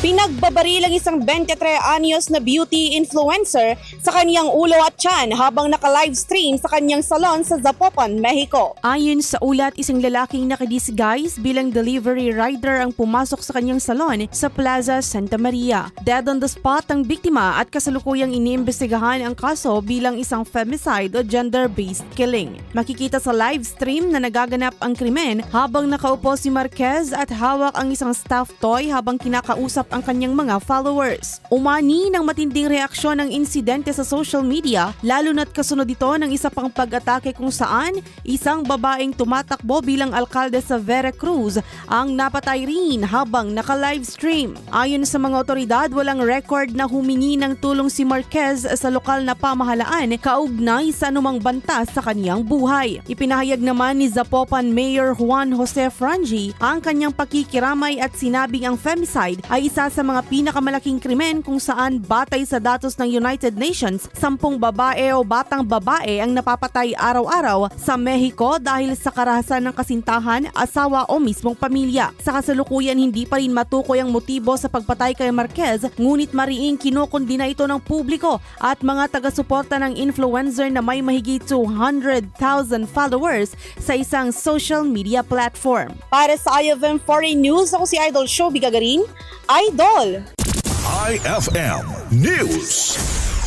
Pinagbabaril ang isang 23 anyos na beauty influencer sa kaniyang ulo at tiyan habang naka-livestream sa kaniyang salon sa Zapopan, Mexico. Ayon sa ulat, isang lalaking nakadisguise bilang delivery rider ang pumasok sa kanyang salon sa Plaza Santa Maria. Dead on the spot ang biktima at kasalukuyang iniimbestigahan ang kaso bilang isang femicide o gender-based killing. Makikita sa live stream na nagaganap ang krimen habang nakaupo si Marquez at hawak ang isang stuffed toy habang kinakausap ang kanyang mga followers. Umani ng matinding reaksyon ang insidente sa social media lalo na't kasunod ito ng isa pang pag-atake kung saan isang babaeng tumatakbo bilang alkalde sa Veracruz ang napatay rin habang naka-livestream. Ayon sa mga otoridad, walang record na humingi ng tulong si Marquez sa lokal na pamahalaan kaugnay sa anumang banta sa kaniyang buhay. Ipinahayag naman ni Zapopan Mayor Juan Jose Frangi ang kanyang pakikiramay at sinabing ang femicide ay isa sa mga pinakamalaking krimen kung saan batay sa datos ng United Nations, sampung babae o batang babae ang napapatay araw-araw sa Mexico dahil sa karahasan ng kasintahan, asawa o mismong pamilya. Sa kasalukuyan hindi pa rin matukoy ang motibo sa pagpatay kay Marquez ngunit mariing kinokondina ito ng publiko at mga taga-suporta ng influencer na may mahigit 200,000 followers sa isang social media platform. Para sa IFM Foreign News, ako si Idol Show Bigagarin. Idol! IFM News.